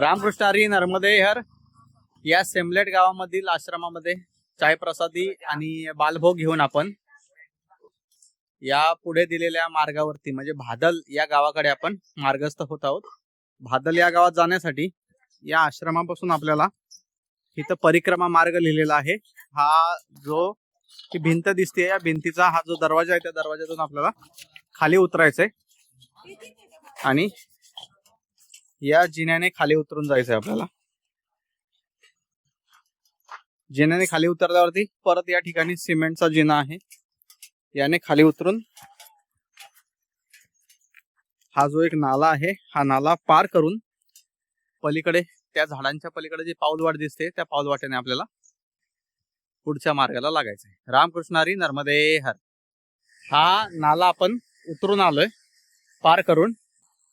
रामकृष्ण हरी नर्मदेहर या सेमलेट गावामधील आश्रमामध्ये चायप्रसादी आणि बालभोग घेऊन आपण या पुढे दिलेल्या मार्गावरती म्हणजे भादल या गावाकडे आपण मार्गस्थ होत आहोत. भादल या गावात जाण्यासाठी या आश्रमापासून आपल्याला इथं परिक्रमा मार्ग लिहिलेला आहे. हा जो ही भिंत दिसते या भिंतीचा हा जो दरवाजा आहे त्या दरवाजातून आपल्याला खाली उतरायचंय. आणि या जिन्याने खाली उतरून जायचंय आपल्याला. जिन्याने खाली उतरल्यावरती परत या ठिकाणी सिमेंटचा जिना आहे. याने खाली उतरून हा जो एक नाला आहे हा नाला पार करून पलीकडे त्या झाडांच्या पलीकडे जी पाऊलवाट दिसते त्या पाऊलवाट्याने आपल्याला पुढच्या मार्गाला लागायचंय. रामकृष्णारी नर्मदे हर. हा नाला आपण उतरून आलोय पार करून.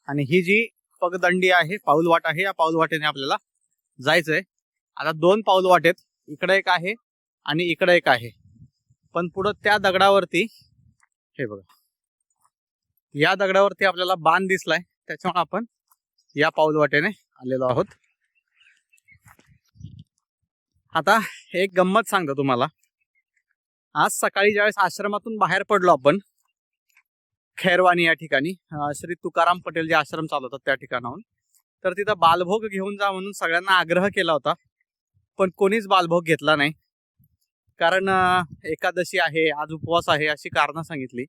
आणि ही जी पगदंडी आहे पाऊलवाट आहे. या पाऊलवाटेने आपल्याला जायचंय. आता दोन पाऊलवाटेत इकडे एक आहे आणि इकडे एक आहे. पण पुढं त्या दगडावरती हे बघा. या दगडावरती आपल्याला बाण दिसलाय. त्याच्यामुळे आपण या पाऊलवाटेने आलेलो आहोत. आता एक गंमत सांगतो तुम्हाला. आज सकाळी ज्यावेळेस आश्रमातून बाहेर पडलो आपण खैरवानी या ठिकाणी. श्री तुकाराम पटेल जे आश्रम चालवतात त्या ठिकाणाहून. तर तिथं बालभोग घेऊन जा म्हणून सगळ्यांना आग्रह केला होता. पण कोणीच बालभोग घेतला नाही. कारण एकादशी आहे आज उपवास आहे अशी कारणं सांगितली.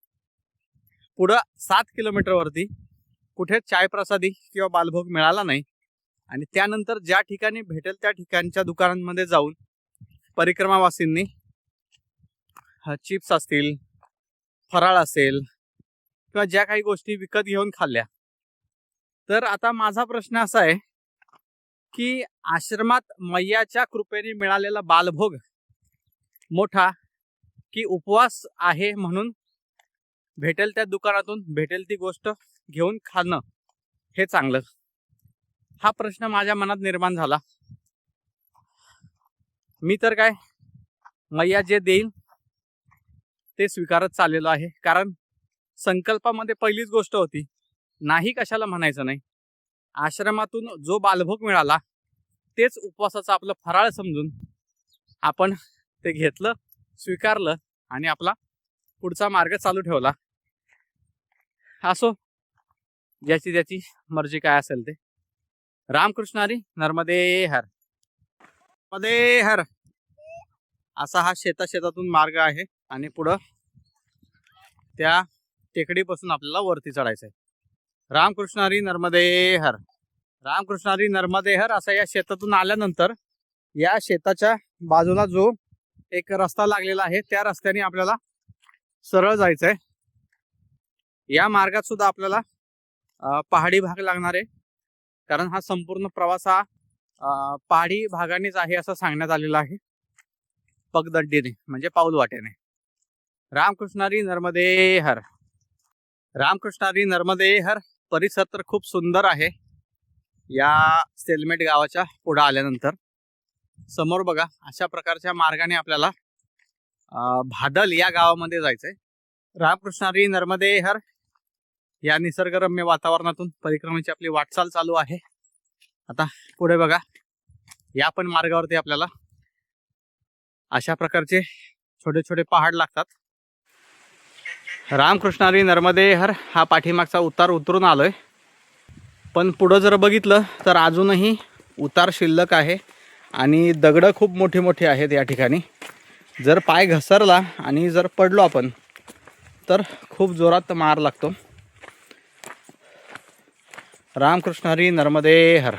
पुढं सात किलोमीटरवरती कुठे चायप्रसादी किंवा बालभोग मिळाला नाही. आणि त्यानंतर ज्या ठिकाणी भेटेल त्या ठिकाणच्या दुकानांमध्ये जाऊन परिक्रमावासींनी चिप्स असतील फराळ असेल किंवा ज्या काही गोष्टी विकत घेऊन खाल्ल्या. तर आता माझा प्रश्न असा आहे की आश्रमात मैयाच्या कृपेने मिळालेला बालभोग मोठा की उपवास आहे म्हणून भेटेल त्या दुकानातून भेटेल ती गोष्ट घेऊन खाणं हे चांगलं? हा प्रश्न माझ्या मनात निर्माण झाला. मी तर काय मैया जे देईल ते स्वीकारत चाललेलो आहे. कारण संकल्पामध्ये पहिलीच गोष्ट होती. नाही कशाला म्हणायचं नाही. आश्रमातून जो बालभोग मिळाला तेच उपवासाचं आपलं फराळ समजून आपण ते घेतलं स्वीकारलं आणि आपला पुढचा मार्ग चालू ठेवला. असो. ज्याची ज्याची मर्जी काय असेल ते. रामकृष्णारी नर्मदे हर. नर्मदे हर. असा हा शेता शेतातून मार्ग आहे आणि पुढं त्या टेकडीपासून आपल्याला वरती चढायचं आहे. रामकृष्णारी नर्मदे हर. रामकृष्णारी नर्मदे हर असा या शेतातून आल्यानंतर या शेताच्या बाजूला जो एक रस्ता लागलेला आहे त्या रस्त्याने आपल्याला सरळ जायचं आहे या मार्गात सुद्धा आपल्याला पहाडी भाग लागणार आहे. कारण हा संपूर्ण प्रवास हा पहाडी भागानेच आहे असं सांगण्यात आलेलं आहे. पगदड्डीने म्हणजे पाऊल वाटेने रामकृष्णारी नर्मदे हर. रामकृष्णारी नर्मदे हर परिसर तर खूप सुंदर आहे. या सेलमेट गावाच्या पुढे आल्यानंतर समोर बघा अशा प्रकारच्या मार्गाने आपल्याला भादल या गावामध्ये जायचंय. रामकृष्णारी नर्मदे हर या निसर्गरम्य वातावरणातून परिक्रमेची आपली वाटचाल चालू आहे. आता पुढे बघा या पण मार्गावरती आपल्याला अशा प्रकारचे छोटे छोटे पहाड लागतात. रामकृष्णारी नर्मदे हर हा पाठीमागचा उतार उतरून आलोय. पण पुढं जर बघितलं तर अजूनही उतार शिल्लक आहे आणि दगडं खूप मोठी मोठी आहेत या ठिकाणी. जर पाय घसरला आणि जर पडलो आपण तर खूप जोरात मार लागतो. रामकृष्ण हरी नर्मदे हर.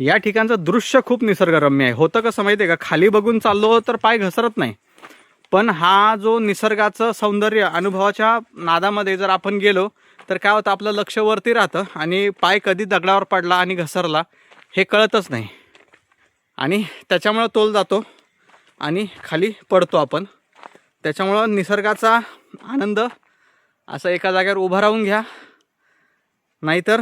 या ठिकाणचं दृश्य खूप निसर्गरम्य आहे. होतं कसं माहिती आहे का? खाली बघून चाललो तर पाय घसरत नाही. पण हा जो निसर्गाचं सौंदर्य अनुभवाच्या नादामध्ये जर आपण गेलो तर काय होतं आपलं लक्ष वरती राहतं आणि पाय कधी दगडावर पडला आणि घसरला हे कळतच नाही. आणि त्याच्यामुळं तोल जातो आणि खाली पडतो आपण. त्याच्यामुळं निसर्गाचा आनंद असं एका जागेवर उभा राहून घ्या. नाहीतर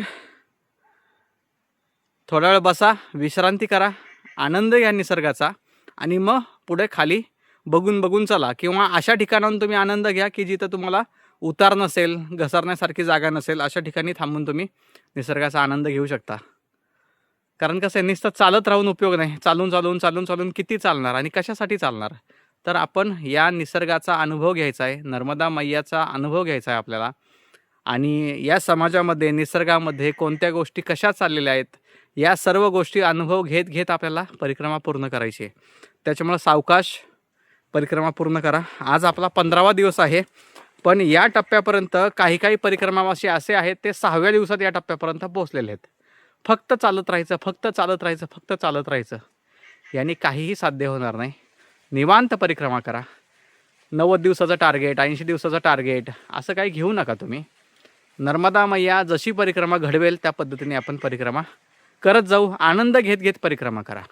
थोडा वेळ बसा विश्रांती करा आनंद घ्या निसर्गाचा आणि मग पुढे खाली बघून बघून चला किंवा अशा ठिकाणाहून तुम्ही आनंद घ्या की जिथं तुम्हाला उतार नसेल घसरण्यासारखी जागा नसेल अशा ठिकाणी थांबून तुम्ही निसर्गाचा आनंद घेऊ शकता. कारण कसं आहे नुसतं चालत राहून उपयोग नाही. चालून चालून चालून चालून किती चालणार आणि कशासाठी चालणार? तर आपण या निसर्गाचा अनुभव घ्यायचा आहे नर्मदा मैयाचा अनुभव घ्यायचा आहे आपल्याला. आणि या समाजामध्ये निसर्गामध्ये कोणत्या गोष्टी कशा चाललेल्या आहेत या सर्व गोष्टी अनुभव घेत घेत आपल्याला परिक्रमा पूर्ण करायची आहे. त्याच्यामुळं सावकाश परिक्रमा पूर्ण करा. आज आपला पंधरावा दिवस आहे. पण या टप्प्यापर्यंत काही काही परिक्रमावासी असे आहेत ते सहाव्या दिवसात या टप्प्यापर्यंत पोहोचलेले आहेत. फक्त चालत राहायचं फक्त चालत राहायचं फक्त चालत राहायचं. यांनी काहीही साध्य होणार नाही. निवांत परिक्रमा करा. नव्वद दिवसाचं टार्गेट ऐंशी दिवसाचं टार्गेट असं काही घेऊ नका तुम्ही. नर्मदा मैया जशी परिक्रमा घडवेल त्या पद्धतीने आपण परिक्रमा करत जाऊ. आनंद घेत घेत परिक्रमा करा.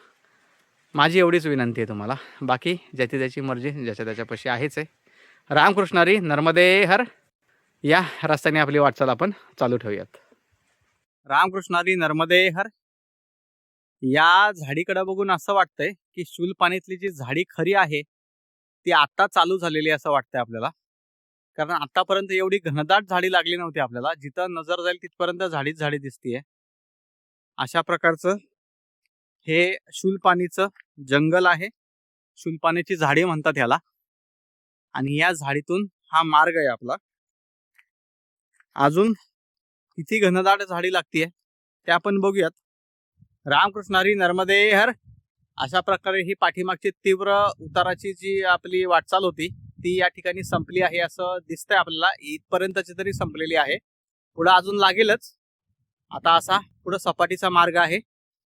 माझी एवढीच विनंती आहे तुम्हाला. बाकी ज्याची त्याची मर्जी ज्याच्या त्याच्यापाशी आहेच आहे. रामकृष्णारी नर्मदे हर. या रस्त्याने आपली वाटचाल आपण चालू ठेवूयात. रामकृष्णारी नर्मदे हर. या झाडीकडं बघून असं वाटतंय की शूलपाणीतली जी झाडी खरी आहे ती आत्ता चालू झालेली आहे असं वाटतंय आपल्याला. कारण आतापर्यंत एवढी घनदाट झाडी लागली नव्हती आपल्याला. जिथं नजर जाईल तिथपर्यंत झाडीच झाडी दिसतीये. अशा प्रकारचं हे शुलपाणीचं जंगल आहे. शूलपाणीची झाडी म्हणतात ह्याला. आणि या झाडीतून हा मार्ग आहे आपला. अजून किती घनदाट झाडी लागतीये ते आपण बघूयात. रामकृष्णारी नर्मदे हर. अशा प्रकारे ही पाठीमागची तीव्र उताराची जी आपली वाटचाल होती ती या ठिकाणी संपली आहे असं दिसतंय आपल्याला. इथपर्यंतची तरी संपलेली आहे. पुढं अजून लागेलच. आता असा पुढं सपाटीचा मार्ग आहे.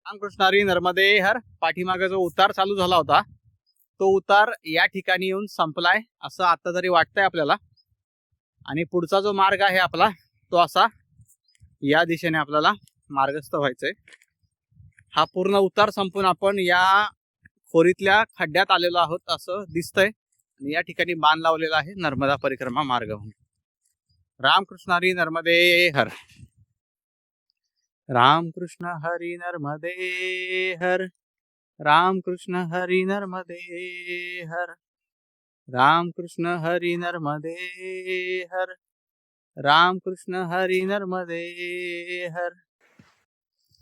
रामकृष्णारी नर्मदे हर पाठीमागे जो उतार चालू झाला होता तो उतार या ठिकाणी येऊन संपलाय असं आता तरी वाटतंय आपल्याला. आणि पुढचा जो मार्ग आहे आपला तो असा या दिशेने आपल्याला मार्गस्थ व्हायचंय. हा पूर्ण उतार संपून आपण या खोरीतल्या खड्ड्यात आलेलो आहोत असं दिसतंय. आणि या ठिकाणी बाण लावलेला आहे नर्मदा परिक्रमा मार्ग म्हणून. रामकृष्णारी नर्मदे हर. रामकृष्ण हरी नर्मदे हर। रामकृष्ण हरी नर्मदे हर। रामकृष्ण हरी नर्मदे हर। रामकृष्ण हरी नर्मदे हर।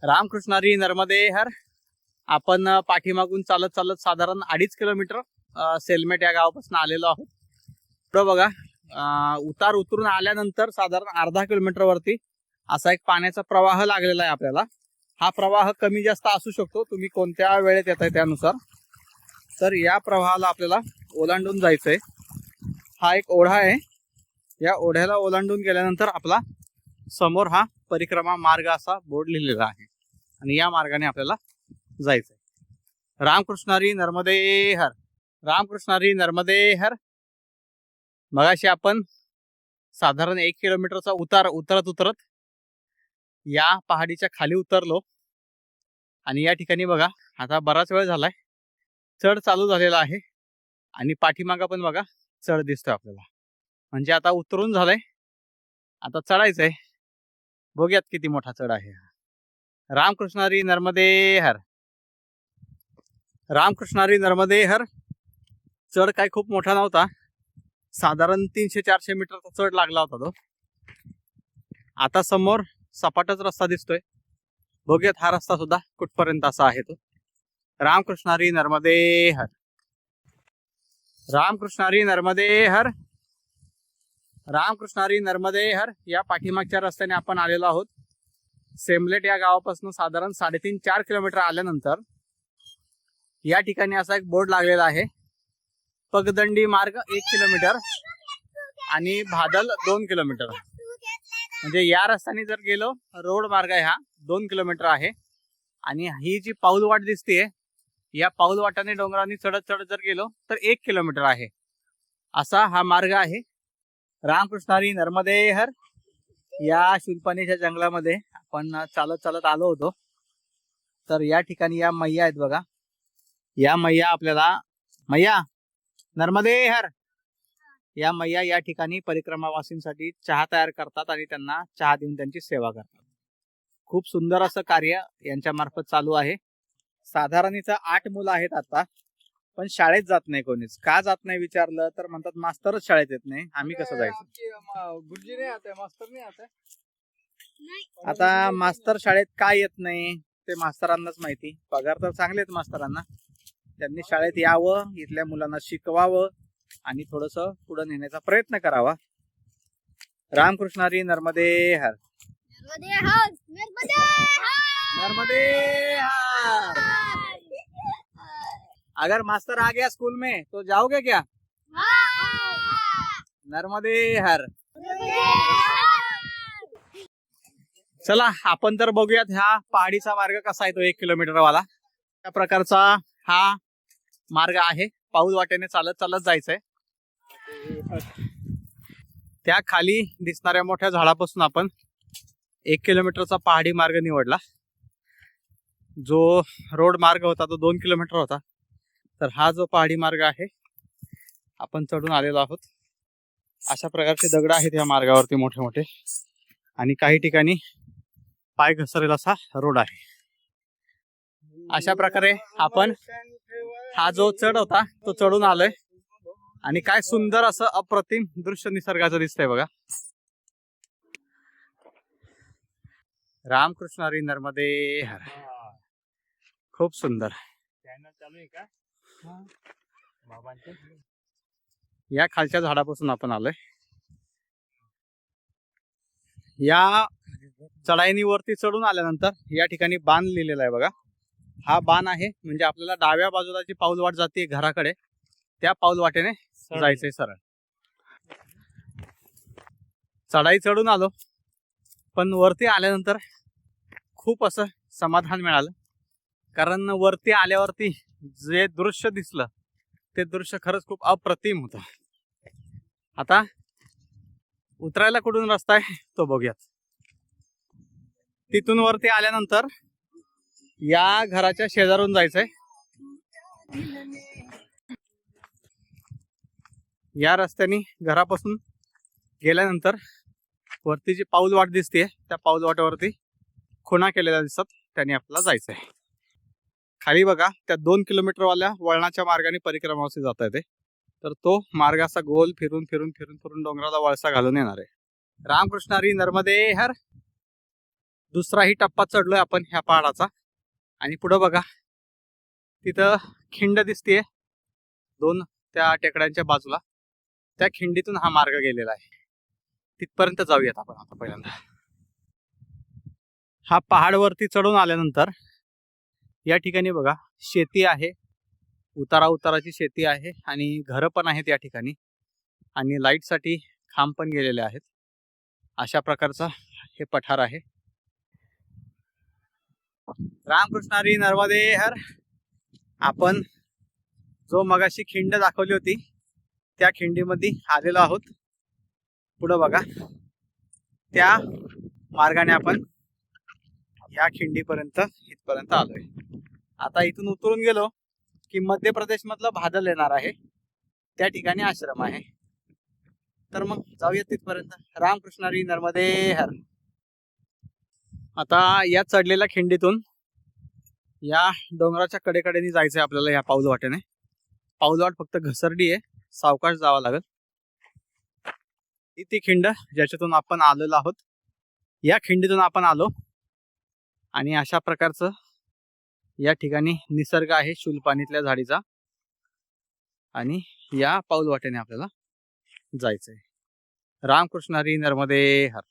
रामकृष्ण हरी नर्मदे हर। आपण पाठीमागून चालत चालत साधारण अडीच किलोमीटर सेलमेट या गावापासून आलेलो आहोत. पुढं बघा उतार उतरून आल्यानंतर साधारण अर्धा किलोमीटर वरती असा एक पाण्याचा प्रवाह लागलेला आहे आपल्याला. हा प्रवाह कमी जास्त असू शकतो. तुम्ही कोणत्या वेळेत येत आहे त्यानुसार. तर या प्रवाहाला आपल्याला ओलांडून जायचं आहे हा एक ओढा आहे. या ओढ्याला ओलांडून गेल्यानंतर आपला समोर हा परिक्रमा मार्ग असा बोर्ड लिहिलेला आहे. आणि या मार्गाने आपल्याला जायचं आहे रामकृष्णारी नर्मदे हर. रामकृष्णारी नर्मदे हर. मगाशी आपण साधारण एक किलोमीटरचा उतार उतरत उतरत या पहाडीच्या खाली उतरलो. आणि या ठिकाणी बघा आता बराच वेळ झालाय. चढ चालू झालेला आहे. आणि पाठीमागा पण बघा चढ दिसतोय आपल्याला. म्हणजे आता उतरून झालंय. आता चढायचंय. बघूयात किती मोठा चढ आहे हा. रामकृष्णारी नर्मदे हर. रामकृष्णारी नर्मदे हर. चढ काय खूप मोठा नव्हता. साधारण तीनशे चारशे मीटरचा चढ लागला होता तो. आता समोर सपाटच रस्ता दिसतोय. बघूयात हा रस्ता सुद्धा कुठपर्यंत असा आहे तो. रामकृष्णारी नर्मदे हर. रामकृष्णारी नर्मदे हर. रामकृष्णारी नर्मदे हर. या पाठीमागच्या रस्त्याने आपण आलेलो आहोत. सेमलेट या गावापासून साधारण साडेतीन चार किलोमीटर आल्यानंतर या ठिकाणी असा एक बोर्ड लागलेला आहे. पगदंडी मार्ग एक किलोमीटर आणि भादल दोन किलोमीटर. म्हणजे या रस्त्याने जर गेलो रोड मार्ग आहे हा दोन किलोमीटर आहे. आणि ही जी पाऊल वाट दिसते या पाऊल वाटाने डोंगरांनी चढत चढत जर गेलो तर एक किलोमीटर आहे. असा हा मार्ग आहे. रामकृष्णारी नर्मदे हर. या शिल्पानीच्या जंगलामध्ये आपण चालत चालत आलो होतो. तर या ठिकाणी या मैया आहेत बघा. या मैया आपल्याला मैया नर्मदे हर. या मैया या ठिकाणी परिक्रमावासींसाठी चहा तयार करतात आणि त्यांना चहा देऊन त्यांची सेवा करतात. खूप सुंदर असं कार्य यांच्या मार्फत चालू आहे. साधारण इथं आठ मुलं आहेत आता पण शाळेत जात नाही कोणीच. का जात नाही विचारलं तर म्हणतात मास्तरच शाळेत येत नाही. आम्ही कसं जायचं? गुरुजी नहीं आते मास्टर नहीं आते. आता मास्तर शाळेत का येत नाही ते मास्तरांनाच माहिती. पगार तर चांगले आहेत मास्तरांना. त्यांनी शाळेत यावं इथल्या मुलांना शिकवावं. आणि थोडस पुढे नेण्याचा प्रयत्न करावा. रामकृष्ण हरी नर्मदे हर. नर्मदे हर नर्मदे हर. नर्मदे हर. अगर मास्टर आ गया स्कूल में तो जाओगे क्या? नर्मदे हर. चला आपण तर बघूयात ह्या पहाडीचा मार्ग कसा आहे तो एक किलोमीटर वाला त्या प्रकारचा हा मार्ग आहे. पाऊस वाटेने चालत चालत जायचंय. त्या खाली दिसणाऱ्या मोठ्या झाडापासून आपण एक किलोमीटरचा पहाडी मार्ग निवडला. जो रोड मार्ग होता तो दोन किलोमीटर होता. तर हा जो पहाडी मार्ग आहे आपण चढून आलेलो आहोत. अशा प्रकारचे दगड आहेत या मार्गावरती मोठे मोठे. आणि काही ठिकाणी पाय घसरेल असा रोड आहे. अशा प्रकारे आपण हा जो चढ होता तो चढून आलोय. आणि काय सुंदर असं अप्रतिम दृश्य निसर्गाचं दिसतंय बघा. रामकृष्ण हरी नर्मदे हर खूप सुंदर. चॅनल चालू आहे का? बाबांचे. या खालच्या झाडापासून आपण आलोय. या चढाईनी वरती चढून आल्यानंतर या ठिकाणी बाण लिहिलेला आहे बघा. हा बाण आहे. म्हणजे आपल्याला डाव्या बाजूला जी पाऊल वाट जाते घराकडे त्या पाऊल वाटेने जायचंय सरळ. चढाई चढून आलो. पण वरती आल्यानंतर खूप असं समाधान मिळालं. कारण वरती आल्यावरती जे दृश्य दिसलं ते दृश्य खरंच खूप अप्रतिम होतं. आता उतरायला कुठून रस्ता आहे तो बघूयात. तिथून वरती आल्यानंतर या घराच्या शेजारून जायचंय. या रस्त्याने घरापासून गेल्यानंतर वरती जी पाऊल वाट दिसते त्या पाऊल वाटेवरती खुणा केलेल्या दिसतात त्याने आपल्याला जायचंय. खाली बघा त्या दोन किलोमीटर वाल्या वळणाच्या मार्गाने परिक्रमावरती जाता येते तर तो मार्ग असा गोल फिरून फिरून फिरून फिरून डोंगराला वळसा घालून येणार आहे. रामकृष्णारी नर्मदे हर. दुसराही टप्पा चढलोय आपण ह्या पहाडाचा. आणि पुढं बघा. तिथं खिंड दिसतेय. दोन त्या टेकड्यांच्या बाजूला. त्या खिंडीतून हा मार्ग गेलेला आहे. तिथपर्यंत जाऊयात आपण आता पहिल्यांदा. हा पहाडवरती चढून आल्यानंतर या ठिकाणी बघा शेती आहे. उतारा उताराची शेती आहे आणि घरं पण आहेत या ठिकाणी. आणि लाईटसाठी खांब पण गेलेले आहेत. अशा प्रकारचा हे पठार आहे. रामकृष्णारी नर्मदे हर. आपण जो मगाशी खिंड दाखवली होती त्या खिंडीमध्ये आलेलो आहोत. पुढं बघा. त्या मार्गाने आपण या खिंडीपर्यंत इथपर्यंत आलोय. आता इथून उतरून गेलो की मध्य प्रदेश मधलं भादल येणार आहे. त्या ठिकाणी आश्रम आहे. तर मग जाऊया तिथपर्यंत. रामकृष्णारी नर्मदे हर. आता या चढलेल्या खिंडीतून या डोंगराच्या कडेकडेने जायचंय आपल्याला या पाऊल वाटेने पाऊल वाट फक्त घसरडी आहे सावकाश जावं लागेल. ही ती खिंड ज्याच्यातून आपण आलेलो आहोत. या खिंडीतून आपण आलो आणि अशा प्रकारचं या ठिकाणी निसर्ग आहे शुलपाणीतल्या झाडीचा. आणि या पाऊल वाटेने आपल्याला जायचंय. रामकृष्ण हरी नर्मदे हर.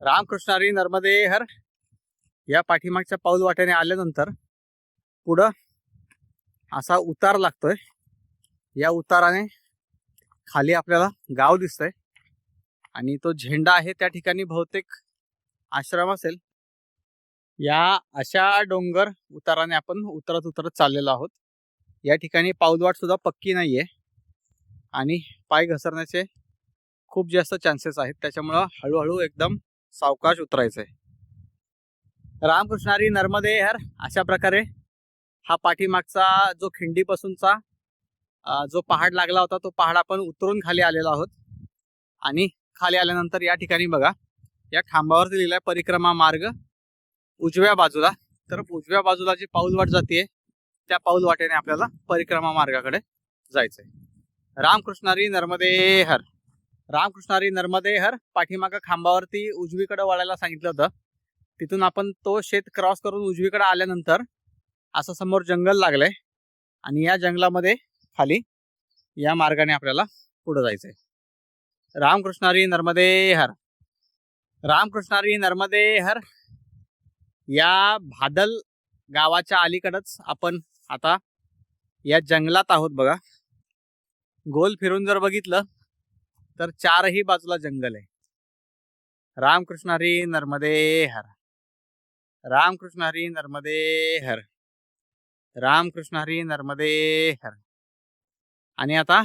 रामकृष्ण हरी नर्मदे हर. या पाठीमागच्या पाऊल वाट्याने आल्यानंतर पुढं असा उतार लागतोय. या उताराने खाली आपल्याला गाव दिसतंय. आणि तो झेंडा आहे त्या ठिकाणी बहुतेक आश्रम असेल. या अशा डोंगर उताराने आपण उतरत उतरत चाललेलो आहोत. या ठिकाणी पाऊलवाट सुद्धा पक्की नाहीये. आणि पाय घसरण्याचे खूप जास्त चान्सेस आहेत. त्याच्यामुळं हळूहळू एकदम सावकाश उतरायचं आहे रामकृष्णारी नर्मदे हर अशा प्रकारे हा पाठीमागचा जो खिंडीपासूनचा जो पहाड लागला होता तो पहाड आपण उतरून खाली आलेलो आहोत. आणि खाली आल्यानंतर या ठिकाणी बघा या खांबावरती लिहिलाय परिक्रमा मार्ग. उजव्या बाजूला तर उजव्या बाजूला जी पाऊलवाट जाते त्या पाऊल वाटेने आपल्याला परिक्रमा मार्गाकडे जायचंय. रामकृष्णारी नर्मदे हर. रामकृष्णारी नर्मदे हर पाठीमागं खांबावरती उजवीकडे वळायला सांगितलं होतं. तिथून आपण तो शेत क्रॉस करून उजवीकडे आल्यानंतर असं समोर जंगल लागलंय आणि या जंगलामध्ये खाली या मार्गाने आपल्याला पुढे जायचंय. रामकृष्णारी नर्मदे हर. रामकृष्णारी नर्मदे हर या भादल गावाच्या अलीकडच आपण आता या जंगलात आहोत बघा. गोल फिरून जर बघितलं तर चारही बाजूला जंगल आहे. रामकृष्णारी नर्मदे हर. रामकृष्णारी नर्मदे हर. रामकृष्णारी नर्मदे हर. आणि आता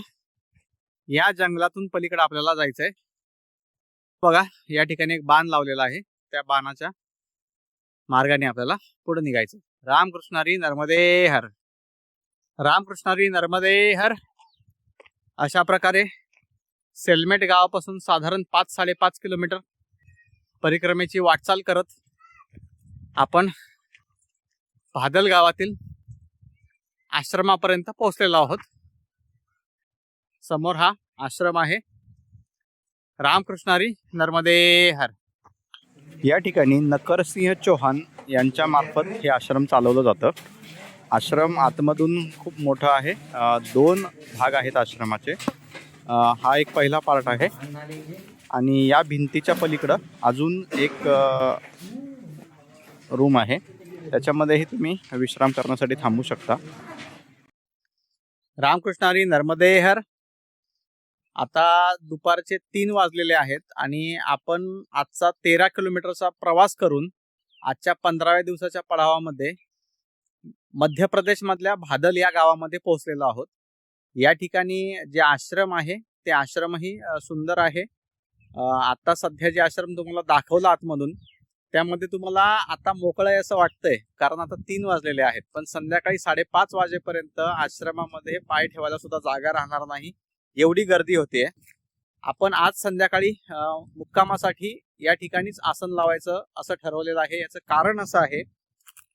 या जंगलातून पलीकडे आपल्याला जायचंय. बघा या ठिकाणी एक बाण लावलेला आहे. त्या बाणाच्या मार्गाने आपल्याला पुढे निघायचं रामकृष्ण हरी नर्मदे हर. रामकृष्ण हरी नर्मदे हर. अशा प्रकारे सेलमेट गावापासून साधारण पाच साडेपाच किलोमीटर परिक्रमेची वाटचाल करत आपण भादल गावातील आश्रमापर्यंत पोहोचलेलो आहोत. समोर हा आश्रम आहे. रामकृष्णारी नर्मदे हर. या ठिकाणी नकरसिंह चौहान यांच्या मार्फत हे आश्रम चालवलं जातं. आश्रम आतमधून खूप मोठा आहे. दोन भाग आहेत आश्रमाचे. हा एक पहिला पार्ट आहे. आणि या भिंतीच्या पलीकडं अजून एक रूम आहे. त्याच्यामध्येही तुम्ही विश्राम करण्यासाठी थांबू शकता. रामकृष्णारी नर्मदे नर्मदेहर आता दुपारचे तीन वाजलेले आहेत आणि आपण आजचा तेरा किलोमीटरचा प्रवास करून आजच्या पंधराव्या दिवसाच्या पडावामध्ये मध्य प्रदेशमधल्या भादल या गावामध्ये पोहोचलेलो आहोत. या ठिकाणी जे आश्रम आहे ते आश्रमही सुंदर आहे. आता सध्या जे आश्रम तुम्हाला दाखवलं आतमधून त्यामध्ये तुम्हाला आता मोकळं आहे असं वाटतंय कारण आता तीन वाजलेले आहेत. पण संध्याकाळी साडेपाच वाजेपर्यंत आश्रमामध्ये पाय ठेवायला सुद्धा जागा राहणार नाही. एवढी गर्दी होते आपण आज संध्याकाळी मुक्कामासाठी या ठिकाणीच आसन लावायचं असं ठरवलेलं आहे. याचं कारण असं आहे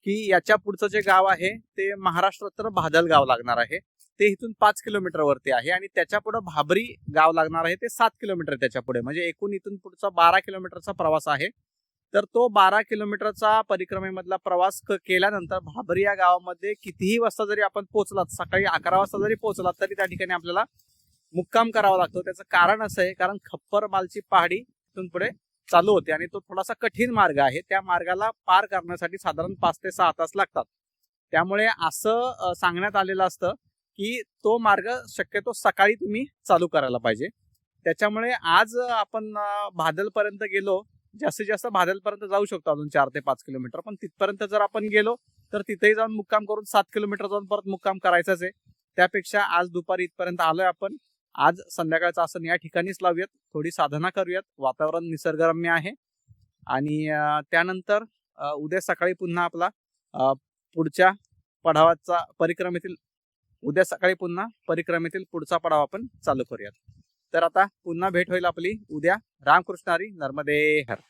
की याच्या पुढचं जे गाव आहे ते महाराष्ट्रोत्तर भादल गाव लागणार आहे. ते इथून पाच किलोमीटर वरती आहे आणि त्याच्या पुढे भाबरी गाव लागणार आहे. ते सात किलोमीटर त्याच्या पुढे. म्हणजे एकूण इथून पुढचा बारा किलोमीटरचा प्रवास आहे. तर तो बारा किलोमीटरचा परिक्रमेमधला प्रवास क- केल्यानंतर भाबरी या गावामध्ये कितीही वाजता जरी आपण पोहोचलात सकाळी अकरा वाजता जरी पोहोचलात तरी त्या ठिकाणी आपल्याला मुक्काम करावा लागतो. त्याचं कारण असं आहे कारण खप्पर मालची पहाडी तिथून पुढे चालू होते आणि तो थोडासा कठीण मार्ग आहे. त्या मार्गाला पार करण्यासाठी साधारण पाच ते सहा तास लागतात. त्यामुळे असं सांगण्यात आलेलं असतं की तो मार्ग शक्यतो सकाळी तुम्ही चालू करायला पाहिजे. त्याच्यामुळे आज आपण भादलपर्यंत गेलो जास्तीत जास्त भादलपर्यंत जाऊ शकतो अजून चार ते पाच किलोमीटर. पण तिथपर्यंत जर आपण गेलो तर तिथेही जाऊन मुक्काम करून सात किलोमीटर जाऊन परत मुक्काम करायचाच आहे. त्यापेक्षा आज दुपारी इथपर्यंत आलोय आपण. आज संध्याकाळचं आसन या ठिकाणीच लावूयात. थोडी साधना करूयात. वातावरण निसर्गरम्य आहे. आणि त्यानंतर उद्या सकाळी पुन्हा आपला पुढच्या पडावाचा परिक्रमेतील उद्या सकाळी पुन्हा परिक्रमेतील पुढचा पडाव आपण चालू करूयात. तर आता पुन्हा भेट होईल आपली उद्या. रामकृष्णारी नर्मदे हर.